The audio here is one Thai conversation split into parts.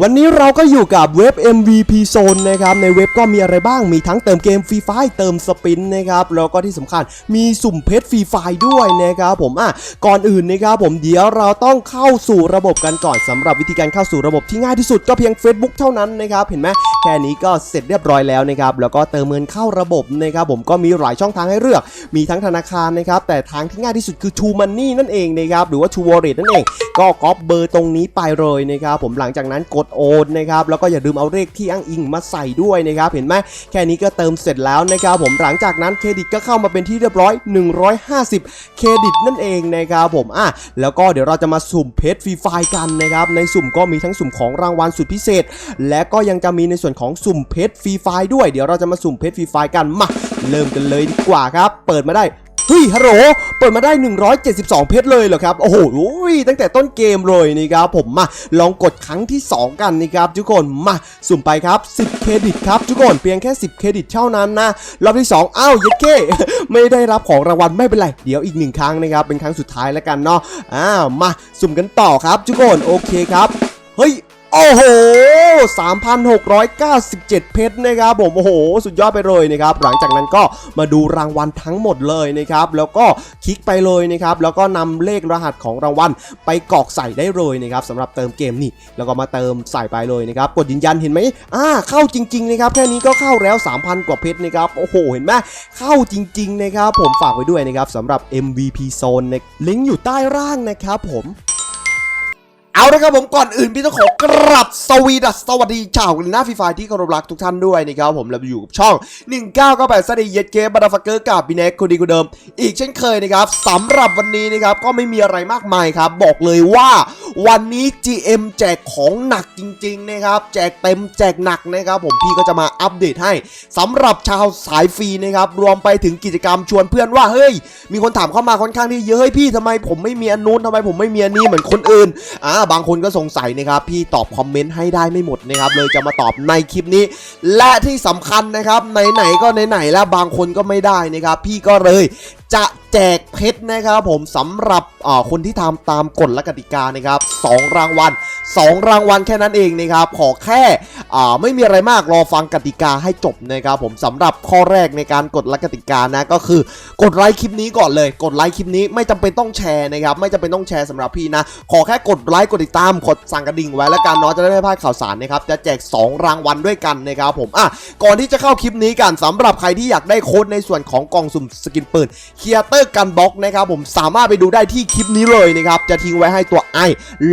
วันนี้เราก็อยู่กับเว็บ MVP Zone นะครับ ในเว็บก็มีอะไรบ้าง มีทั้งเติมเกมฟรีไฟล์เติมสปินนะครับ แล้วก็ที่สำคัญมีสุ่มเพชรฟรีไฟล์ด้วยนะครับผม อะ ก่อนอื่นนะครับผม เดี๋ยวเราต้องเข้าสู่ระบบกันก่อนสำหรับวิธีการเข้าสู่ระบบที่ง่ายที่สุดก็เพียง Facebook เท่านั้นนะครับ เห็นไหมแค่นี้ก็เสร็จเรียบร้อยแล้วนะครับ แล้วก็เติมเงินเข้าระบบนะครับผม ก็มีหลายช่องทางให้เลือก มีทั้งธนาคารนะครับ แต่ทางที่ง่ายที่สุดคือ True Money นั่นเองนะครับ หรือว่า True Wallet นั่นเอง ก็ก๊อปเบอร์ตรงนี้ไปเลยนะครับผม หลังจากนั้นกดโอนนะครับแล้วก็อย่าลืมเอาเลขที่อ้างอิงมาใส่ด้วยนะครับเห็นไหมแค่นี้ก็เติมเสร็จแล้วนะครับผมหลังจากนั้นเครดิตก็เข้ามาเป็นที่เรียบร้อย 150 เครดิตนั่นเองนะครับผมอะแล้วก็เดี๋ยวเราจะมาสุ่มเพชรฟรีไฟล์กันนะครับในสุ่มก็มีทั้งสุ่มของรางวัลสุดพิเศษ และก็ยังจะมีในส่วนของสุ่มเพชรฟรีไฟล์ด้วย เดี๋ยวเราจะมาสุ่มเพชรฟรีไฟล์กันมาเริ่มกันเลยดีกว่าครับ เปิดมาได้ เฮ้ยฮัลโหลเปิดมาได้ 172 เพชรเลยเหรอครับ โอ้โหตั้งแต่ต้นเกมเลยนี่ครับผมมาลองกดครั้งที่ 2 กันนี่ครับทุกคนมาสุ่มไปครับ 10 เครดิตครับทุกคนเพียงแค่ 10 เครดิตเท่านั้นนะรอบที่ 2 อ้าวเย็ดเคไม่ได้รับของรางวัลไม่เป็นไร เดี๋ยวอีกหนึ่งครั้งนะครับเป็นครั้งสุดท้ายแล้วกันเนาะอ้าวมาสุ่มกันต่อครับทุกคนโอเคครับเฮ้ย โอ้โห 3,697 เพชรนะครับผม โอ้โห สุดยอดไปเลยนะครับ หลังจากนั้นก็มาดูรางวัลทั้งหมดเลยนะครับ แล้วก็คลิกไปเลยนะครับ แล้วก็นำเลขรหัสของรางวัลไปกรอกใส่ได้เลยนะครับสำหรับเติมเกมนี่ แล้วก็มาเติมใส่ไปเลยนะครับ กดยืนยันเห็นไหมอ่า เข้าจริงๆนะครับ แค่นี้ก็เข้าแล้ว 3,000 กว่าเพชรนะครับ โอ้โห เห็นไหมเข้าจริง ๆ นะครับ ผมฝากไว้ด้วยนะครับสำหรับ MVP Zone ลิงก์อยู่ใต้ล่างนะครับผม เอาละครับผมก่อนอื่นพี่ต้องขอกราบสวีดัสสวัสดีชาวหน้าฟรีไฟที่เคารพรักทุกท่านด้วยนะครับผมเราอยู่กับช่อง 1998สดีเย็ดเกมบัตฟักเกอร์กับพี่เน็กคนดีคนเดิม อีกเช่นเคยนะครับสำหรับวันนี้นะครับก็ไม่มีอะไรมากมายครับ บอกเลยว่าวันนี้ GM แจกของหนักจริงๆนะครับแจกเต็มแจกหนักนะครับผมพี่ก็จะมาอัปเดตให้สำหรับชาวสายฟรีนะครับรวมไปถึงกิจกรรมชวนเพื่อนว่าเฮ้ยมีคนถามเข้ามาค่อนข้างที่เยอะเฮ้ยพี่ทำไมผมไม่มีอันนู้นทำไมผมไม่มีอันนี้เหมือนคนอื่นอ่าบางคนก็สงสัยนะครับพี่ตอบคอมเมนต์ให้ได้ไม่หมดนะครับเลยจะมาตอบในคลิปนี้ และที่สำคัญนะครับไหนๆก็ไหนๆแล้วบางคนก็ไม่ได้นะครับพี่ก็เลย จะแจกเพชรนะครับผมสำหรับอ่าคนที่ทำตามกฎและกติกานะครับสองรางวัลสองรางวัลแค่นั้นเองนะครับ ขอแค่อ่าไม่มีอะไรมากรอฟังกติกาให้จบนะครับผมสำหรับข้อแรกในการกฎและกติกานะก็คือกดไลค์คลิปนี้ก่อนเลย กดไลค์คลิปนี้ไม่จำเป็นต้องแชร์นะครับไม่จำเป็นต้องแชร์สำหรับพี่นะ ขอแค่กดไลค์กดติดตามกดสั่งกระดิ่งไว้แล้วกันเนาะจะได้ไม่พลาดข่าวสารนะครับจะแจก 2 รางวัลด้วยกันนะครับผมอะก่อนที่จะเข้าคลิปนี้กันสำหรับใครที่อยากได้โค้ดในส่วนของกล่องสุ่มสกินปืนเคียเตอร์กันบล็อกนะครับผมสามารถไปดูได้ที่คลิปนี้เลยนะครับจะทิ้งไว้ให้ตัวไอ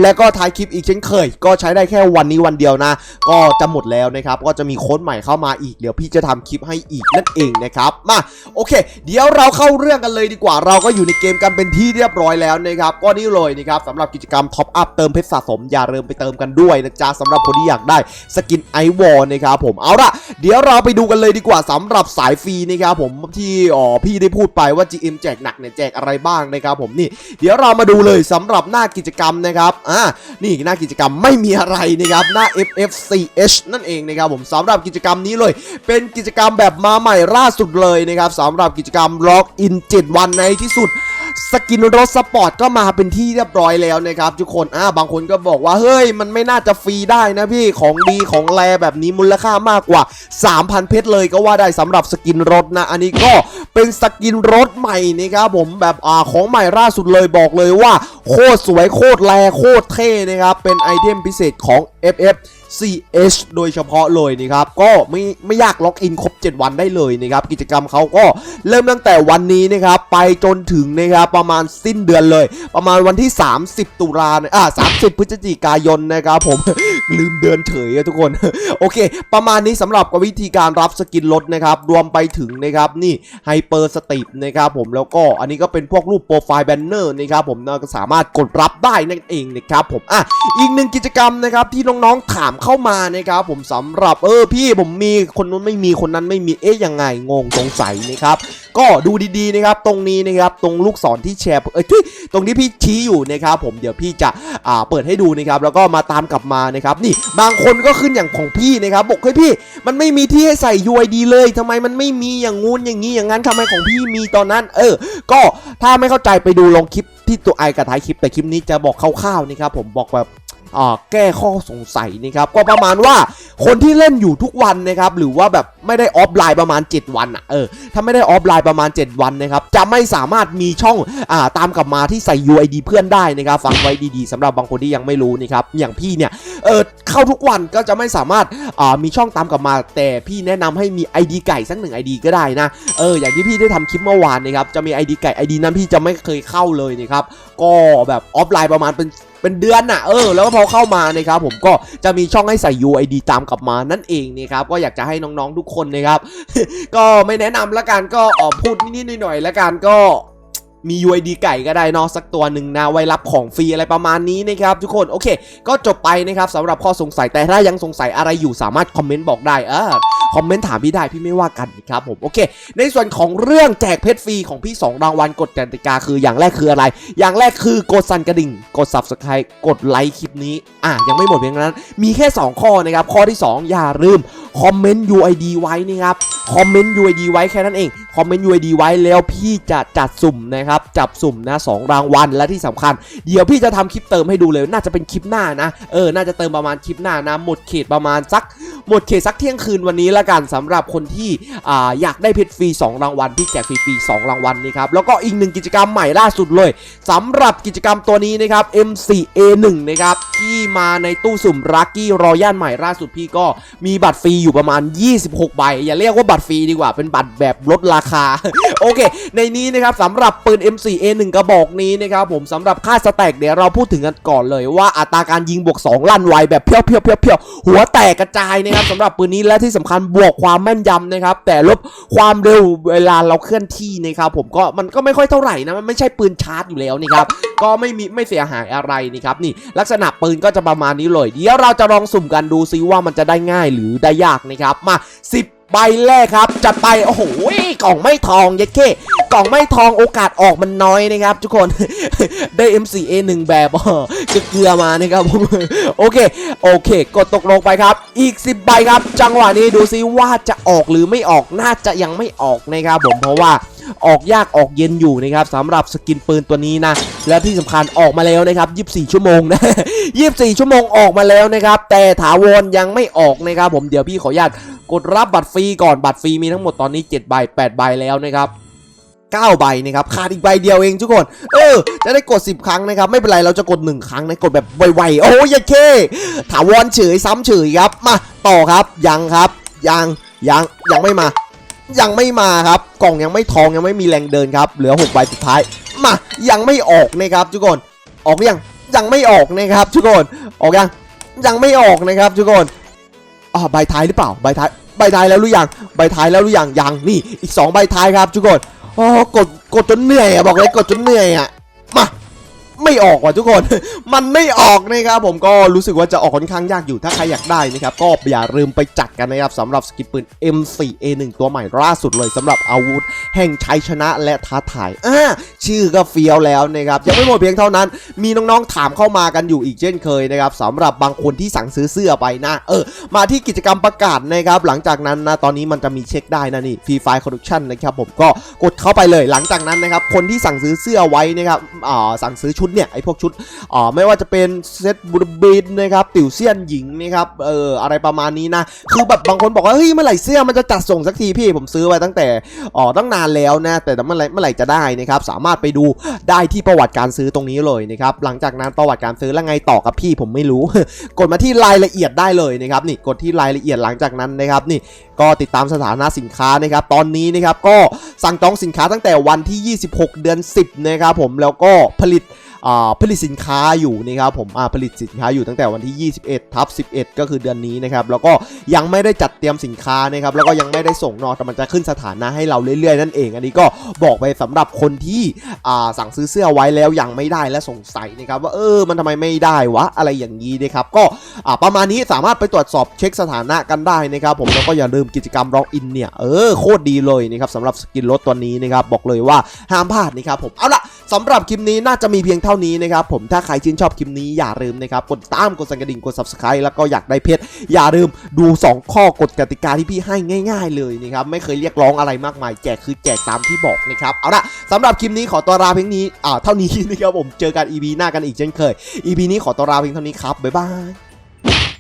และก็ท้ายคลิปอีกเช่นเคย ก็ใช้ได้แค่วันนี้วันเดียวนะ ก็จะหมดแล้วนะครับก็จะมีโค้ดใหม่เข้ามาอีกเดี๋ยวพี่จะทำคลิปให้อีกนั่นเองนะครับมาโอเค เดี๋ยวเราเข้าเรื่องกันเลยดีกว่า เราก็อยู่ในเกมกันเป็นที่เรียบร้อยแล้วนะครับก็นี่เลยนะครับสำหรับกิจกรรมท็อปอัพเติมเพชรสะสมอย่าลืมไปเติมกันด้วยนะจ๊ะสำหรับคนที่อยากได้สกินไอวอลนะครับผมเอาละเดี๋ยวเราไปดูกันเลยดีกว่าสำหรับสายฟรีนะครับผมที่อ๋อพี่ได้พูดไปว่า GM แจกหนักเนี่ยแจกอะไรบ้างนะครับผมนี่ เดี๋ยวเรามาดูเลยสำหรับหน้ากิจกรรมนะครับอ่านี่หน้ากิจกรรมไม่มีอะไรนะครับหน้า FFCH นั่นเองนะครับผมสำหรับกิจกรรมนี้เลย เป็นกิจกรรมแบบมาใหม่ล่าสุดเลยนะครับสำหรับกิจกรรมล็อกอิน7วันในที่สุดสกินรถสปอร์ตก็มาเป็นที่เรียบร้อยแล้วนะครับทุกคนอ่าบางคนก็บอกว่า เฮ้ย มันไม่น่าจะฟรีได้นะพี่ของดีของแรแบบนี้มูลค่ามากกว่า 3,000 เพชรเลยก็ว่าได้สำหรับสกินรถนะ อันนี้ก็ เป็นสกินรถใหม่นะครับผมแบบอ่าของใหม่ล่าสุดเลยบอกเลยว่า โคตรสวยโคตรแรโคตรเท่นะครับเป็นไอเทมพิเศษของ FF CH โดยเฉพาะเลยนะครับ ก็ไม่ไม่ยากล็อกอินครบ 7 วันได้เลยนะครับ กิจกรรมเขาก็เริ่มตั้งแต่วันนี้นะครับ ไปจนถึงนะครับประมาณสิ้นเดือนเลย ประมาณวันที่ 30 ตุลาอ่า30 พฤศจิกายนนะครับผม ลืมเดือนเฉยอะทุกคน โอเค ประมาณนี้สำหรับวิธีการรับสกินลดนะครับ รวมไปถึงนะครับนี่ไฮเปอร์สติปนะครับผมแล้วก็อันนี้ก็เป็นพวกรูปโปรไฟล์แบนเนอร์นะครับผมก็สามารถกดรับได้นั่นเองนะครับผมอะอีกหนึ่งกิจกรรมนะครับที่น้องๆถามเข้ามานะครับผมสำหรับเออพี่ผมมีคนนู้นไม่มีคนนั้นไม่มีเอ๊ะยังไงงงสงสัยนะครับก็ดูดีๆนะครับตรงนี้นะครับตรงลูกศรที่แชร์เอ้ยที่ตรงที่พี่ชี้อยู่นะครับผมเดี๋ยวพี่จะอ่าเปิดให้ดูนะครับแล้วก็มาตามกลับมานะครับนี่บางคนก็ขึ้นอย่างของพี่นะครับบอกเฮ้ยพี่ มันไม่มีที่ให้ใส่ UID เลยทำไมมันไม่มีอย่างงู้นอย่างนี้อย่างนั้นทำไมของพี่มีตอนนั้น เออ ก็ถ้าไม่เข้าใจไปดูลองคลิปที่ตัวไอกับท้ายคลิปแต่คลิปนี้จะบอกคร่าวๆนะครับผมบอกแบบ แก้ข้อสงสัยนะครับก็ประมาณว่าคนที่เล่นอยู่ทุกวันนะครับหรือว่าแบบไม่ได้ออฟไลน์ประมาณ 7 วันอะเออถ้าไม่ได้ออฟไลน์ประมาณ 7 วันนะครับจะไม่สามารถมีช่องอ่าตามกลับมาที่ใส่ UID เพื่อนได้นะครับฟังไว้ดีๆสำหรับบางคนที่ยังไม่รู้นะครับอย่างพี่เนี่ยเออเข้าทุกวันก็จะไม่สามารถอ่ามีช่องตามกลับมา แต่พี่แนะนำให้มี ID ไก่สักหนึ่ง ID ก็ได้นะเอออย่างที่พี่ได้ทำคลิปเมื่อวานนะครับจะมี ID ไก่ ID นั้นพี่จะไม่เคยเข้าเลยนะครับก็แบบออฟไลน์ประมาณเป็น เป็นเดือนน่ะเออแล้วก็พอเข้ามานะครับผมก็จะมีช่องให้ใส่ UID ตามกลับมานั่นเองนะครับก็อยากจะให้น้องๆทุกคนนะครับก็ไม่แนะนำละกันก็ออกพูดนิดๆหน่อยๆละกันก็ มี UID ไก่ก็ได้นอสักตัวหนึ่งนะไว้รับของฟรีอะไรประมาณนี้นะครับทุกคนโอเค ก็จบไปนะครับสำหรับข้อสงสัยแต่ถ้ายังสงสัยอะไรอยู่สามารถคอมเมนต์บอกได้เออคอมเมนต์ถามพี่ได้พี่ไม่ว่ากันนะครับผมโอเค ในส่วนของเรื่องแจกเพชรฟรีของพี่ 2 รางวัลกฎกติกาคืออย่างแรกคืออะไร อย่างแรกคือกดสั่นกระดิ่ง กด subscribe กดไลค์คลิปนี้ อะยังไม่หมดเพียงเท่านั้น มีแค่ 2 ข้อนะครับ ข้อที่ 2 อย่าลืมคอมเมนต์ UID ไว้นะครับคอมเมนต์ UID ไว้แค่นั้นเองคอมเมนต์ UID ไว้แล้วพี่จะจัดสุ่มนะครับจับสุ่มนะสองรางวัลและที่สำคัญ เดี๋ยวพี่จะทำคลิปเติมให้ดูเลย น่าจะเป็นคลิปหน้านะเออน่าจะเติมประมาณคลิปหน้านะหมดเขตประมาณสักหมดเขตสักเที่ยงคืนวันนี้ละกันสำหรับคนที่อ่าอยากได้เพชรฟรี2รางวัลพี่แจกฟรีๆ2รางวัลนี่ครับแล้วก็อีกหนึ่งกิจกรรมใหม่ล่าสุดเลยสำหรับกิจกรรมตัวนี้นะครับ M4A1 นะครับที่มาในตู้สุ่มรักกี้รอยัลใหม่ล่าสุดพี่ก็มีบัตรฟรีอยูู่่ประมาณ 26 ใบ อย่าเรียกว่าบัตรฟรีดีกว่า เป็นบัตรแบบลดราคา โอเค ในนี้นะครับสำหรับปืน M4A1 กระบอกนี้นะครับผมสำหรับค่าสแต็กเดี๋ยวเราพูดถึงกันก่อนเลยว่าอัตราการยิงบวก 2 ลั่นไวแบบเพี้ยวเพี้ยวเพี้ยวเพี้ยวหัวแตกกระจายนะครับสำหรับปืนนี้และที่สำคัญบวกความแม่นยำนะครับแต่ลบความเร็วเวลาเราเคลื่อนที่นะครับผมก็มันก็ไม่ค่อยเท่าไหร่นะมันไม่ใช่ปืนชาร์จอยู่แล้วนี่ครับ ก็ไม่มีไม่เสียหายอะไรนี่ครับนี่ลักษณะปืนก็จะประมาณนี้เลย เดี๋ยวเราจะลองสุ่มกันดูซิว่ามันจะได้ง่ายหรือได้ยากนะครับมา 10ใบแรกครับจัดไปโอ้โหกล่องไม่ทองยัดเข้กล่องไม่ทองโอกาสออกมันน้อยนะครับ ทุกคนได้ MCA 1 แบบอ๋อเกลือมานะครับผมโอเค โอเค กดตกลงไปครับ อีก 10 ใบครับ จังหวะนี้ดูซิว่าจะออกหรือไม่ออกน่าจะยังไม่ออกนะครับผมเพราะว่าออกยากออกเย็นอยู่นะครับสำหรับสกินปืนตัวนี้นะ และที่สำคัญออกมาแล้วนะครับ 24 ชั่วโมงนะ24 ชั่วโมงออกมาแล้วนะครับ แต่ถาวรยังไม่ออกนะครับผมเดี๋ยวพี่ขออนุญาตกดรับบัตรฟรีก่อนบัตรฟรีมีทั้งหมดตอนนี้7ใบ8ใบแล้วนะครับ9ใบนะครับขาดอีกใบเดียวเองทุกคน เออ จะได้กด 10 ครั้งนะครับ ไม่เป็นไรเราจะกด 1 ครั้งนะกดแบบไวๆ โอ้ยเค ถาวรเฉยซ้ำเฉยครับ มาต่อครับ ยังครับ ยัง ยัง ยังไม่มา ยังไม่มาครับ กล่องยังไม่ทองยังไม่มีแรงเดินครับ เหลือ 6 ใบสุดท้าย มายังไม่ออกนะครับทุกคนออกยังยังไม่ออกนะครับทุกคนออกยังยังไม่ออกนะครับทุกคนอ๋อใบท้ายหรือเปล่าใบท้ายใบท้ายแล้วหรือยังใบท้ายแล้วหรือยังยังนี่อีก 2 ใบท้ายครับทุกคนอ๋อกดกดจนเหนื่อยอะบอกเลยกดจนเหนื่อยอะมา ไม่ออกว่ะทุกคน มันไม่ออกนะครับผมก็รู้สึกว่าจะออกค่อนข้างยากอยู่ถ้าใครอยากได้นะครับก็อย่าลืมไปจัดกันนะครับสำหรับสกิปปืน M4A1 ตัวใหม่ล่าสุดเลยสำหรับอาวุธ แห่งชัยชนะและท้าทายอ่าชื่อก็เฟี้ยวแล้วนะครับยังไม่หมดเพียงเท่านั้น มีน้องๆถามเข้ามากันอยู่อีกเช่นเคยนะครับสำหรับบางคนที่สั่งซื้อเสื้อไปนะ เออ มาที่กิจกรรมประกาศนะครับหลังจากนั้นนะตอนนี้มันจะมีเช็คได้นะนี่ฟรีไฟล์คอร์รัปชันนะครับผมก็กดเข้าไปเลยหลังจากนั้นนะครับคนที่สั่งซื้อเสื้อไว้นะครับอ่าสั่งซื้อชุดเนี่ยไอ้พวกชุดอ่าไม่ว่าจะเป็นเซตบูดบินนะครับติ๋วเซียนหญิงนะครับเอออะไรประมาณนี้นะคือแบบบางคนบอกว่าเฮ้ยเมื่อไหร่เสื้อมันจะจัดส่งสักทีพี่ผมซื้อไว้ตั้งแต่อ๋อตั้งนานแล้วนะแต่เมื่อไหร่เมื่อไหร่จะได้นะครับสามารถไปดูได้ที่ประวัติการซื้อตรงนี้เลยนะครับหลังจากนั้นประวัติการซื้อแล้วไงต่อกับพี่ผมไม่รู้ กดมาที่รายละเอียดได้เลยนะครับนี่กดที่รายละเอียดหลังจากนั้นนะครับนี่ก็ติดตามสถานะสินค้านะครับตอนนี้นะครับก็สั่งจองสินค้าตั้งแต่วันที่ 26 เดือน 10นะครับผมแล้วก็ผลิตผลิตสินค้าอยู่นะครับผมผลิตสินค้าอยู่ตั้งแต่วันที่ 21ทับ11 ก็คือเดือนนี้นะครับแล้วก็ยังไม่ได้จัดเตรียมสินค้านะครับแล้วก็ยังไม่ได้ส่งนอะแต่มันจะขึ้นสถานะให้เราเรื่อยๆนั่นเอง อันนี้ก็บอกไปสำหรับคนที่สั่งซื้อเสื้อไว้แล้วยังไม่ได้และสงสัยนะครับว่าเออมันทำไมไม่ได้วะอะไรอย่างนี้นะครับก็ประมาณนี้สามารถไปตรวจสอบเช็คสถานะกันได้นะครับผมแล้วก็อย่าลืมกิจกรรมร็อกอินเนี่ยเออโคตรดีเลยนะครับสำหรับสกินรถตัวนี้นะครับบอกเลยว่าห้ามพลาดนะครับผมเอาละ สำหรับคลิปนี้น่าจะมีเพียงเท่านี้นะครับผมถ้าใครชื่นชอบคลิปนี้อย่าลืมนะครับกดตามกดสั่นกระดิ่งกด subscribe แล้วก็อยากได้เพชรอย่าลืมดู 2 ข้อกฎกติกาที่พี่ให้ง่าย ๆ เลยนะครับไม่เคยเรียกร้องอะไรมากมายแจกคือแจกตามที่บอกนะครับเอาละสำหรับคลิปนี้ขอตัวลาเพียงนี้อ่าเท่านี้นะครับผมเจอกัน EP หน้ากันอีกเช่นเคย EP นี้ขอตัวลาเพียงเท่านี้ครับบ๊ายบาย